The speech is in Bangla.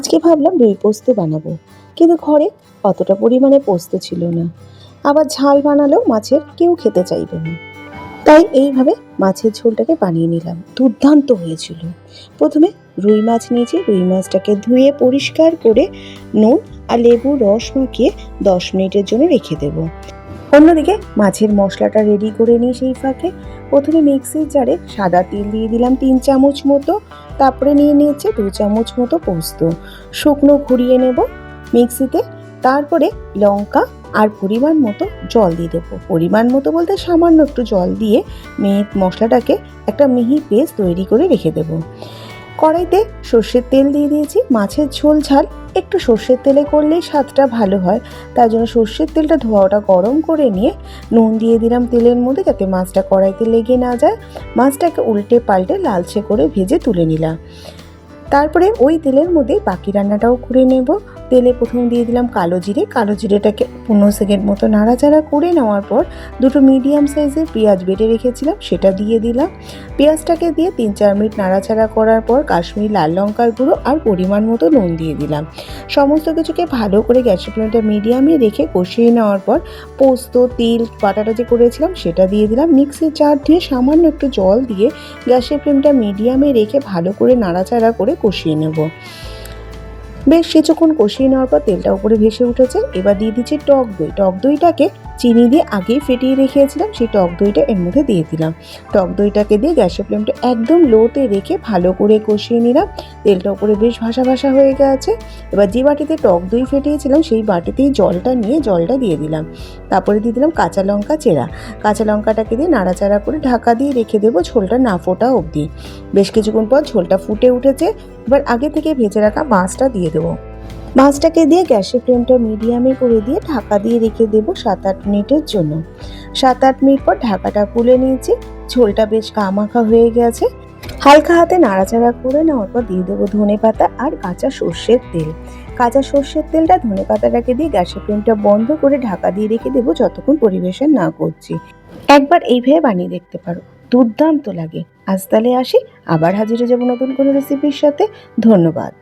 আজকে ভাবলাম রুই পোস্ত বানাবো। কিন্তু ঘরে অতটা পরিমাণে পোস্ত ছিল না। আবার ঝাল বানালেও মাছের কেউ খেতে চাইবে না। তাই এইভাবে মাছের ঝোলটাকে বানিয়ে নিলাম। দুর্দান্ত হয়েছিল। প্রথমে রুই মাছ নিয়েছি। রুই মাছটাকে ধুয়ে পরিষ্কার করে নুন আর লেবু রস মাখিয়ে দশ মিনিটের জন্য রেখে দেব। অন্যদিকে মাছের মশলাটা রেডি করে নিই সেই ফাঁকে। প্রথমে মিক্সির জারে সাদা তেল দিয়ে দিলাম তিন চামচ মতো। তারপরে নিয়ে নিয়েছে দু চামচ মতো পোস্ত। শুকনো ঘুরিয়ে নেব মিক্সিতে। তারপরে লঙ্কা আর পরিমাণ মতো জল দিয়ে দেবো। পরিমাণ মতো বলতে সামান্য একটু জল দিয়ে মেয়ে মশলাটাকে একটা মিহি পেস্ট তৈরি করে রেখে দেবো। কড়াইতে সর্ষের তেল দিয়ে দিয়েছি, মাছের ঝোল ঝাল। একটু সর্ষের তেলে করলেই স্বাদটা ভালো হয়। তার জন্য সর্ষের তেলটা ধোয়াটা গরম করে নিয়ে নুন দিয়ে দিলাম তেলের মধ্যে যাতে মাছটা কড়াইতে লেগে না যায়। মাছটাকে উল্টে পাল্টে লালচে করে ভেজে তুলে নিলাম। তারপরে ওই তেলের মধ্যে বাকি রান্নাটাও করে নেব। তেলে প্রথম দিয়ে দিলাম কালো জিরে। কালো জিরেটাকে পনেরো সেকেন্ড মতো নাড়াচাড়া করে নেওয়ার পর দুটো মিডিয়াম সাইজের পেঁয়াজ বেটে রেখেছিলাম, সেটা দিয়ে দিলাম। পেঁয়াজটাকে দিয়ে তিন চার মিনিট নাড়াচাড়া করার পর কাশ্মীর লাল লঙ্কার গুঁড়ো আর পরিমাণ মতো নুন দিয়ে দিলাম। সমস্ত কিছুকে ভালো করে গ্যাসের ফ্লেমটা মিডিয়ামে রেখে কষিয়ে নেওয়ার পর পোস্ত, তিল, বাটাটা যে করেছিলাম সেটা দিয়ে দিলাম। মিক্সির জার দিয়ে সামান্য একটু জল দিয়ে গ্যাসের ফ্লেমটা মিডিয়ামে রেখে ভালো করে নাড়াচাড়া করে কষিয়ে নেব। বেশ কিছুক্ষণ কষিয়ে নেওয়ার পর তেলটা উপরে ভেসে উঠেছে। এবার দিয়ে দিচ্ছি টক দই। টক দইটাকে চিনি দিয়ে আগেই ফেটিয়ে রেখেছিলাম, সেই টক দইটা এর মধ্যে দিয়ে দিলাম। টক দইটাকে দিয়ে গ্যাসের ফ্লেমটা একদম লোতে রেখে ভালো করে কষিয়ে নিলাম। তেলটা উপরে বেশ ভাসা ভাসা হয়ে গেছে। এবার যে বাটিতে টক দই ফেটিয়েছিলাম, সেই বাটিতেই জলটা নিয়ে জলটা দিয়ে দিলাম। তারপরে দিয়ে দিলাম কাঁচা লঙ্কা চেরা। কাঁচা লঙ্কাটাকে দিয়ে নাড়াচাড়া করে ঢাকা দিয়ে রেখে দেবো ঝোলটা না ফোটা অবধি। বেশ কিছুক্ষণ পর ঝোলটা ফুটে উঠেছে। এবার আগে থেকে ভেজে রাখা মাছটা দিয়ে দেবো। মাছটাকে দিয়ে গ্যাসের ফ্লেমটা মিডিয়ামে করে দিয়ে ঢাকা দিয়ে রেখে দেবো সাত আট মিনিটের জন্য। সাত আট মিনিট পর ঢাকাটা খুলে নিয়েছি। ঝোলটা বেশ কামাখা হয়ে গেছে। হালকা হাতে নাড়াচাড়া করে নেওয়ার পর দিয়ে দেবো ধনে পাতা আর কাঁচা সর্ষের তেল। কাঁচা সর্ষের তেলটা ধনে পাতাটাকে দিয়ে গ্যাসের ফ্লেমটা বন্ধ করে ঢাকা দিয়ে রেখে দেবো যতক্ষণ পরিবেশন না করছি। একবার এইভাবে বানিয়ে দেখতে পারো। দুর্দান্ত লাগে। আজ তাহলে আসি। আবার হাজির যাব নতুন কোনো রেসিপির সাথে। ধন্যবাদ।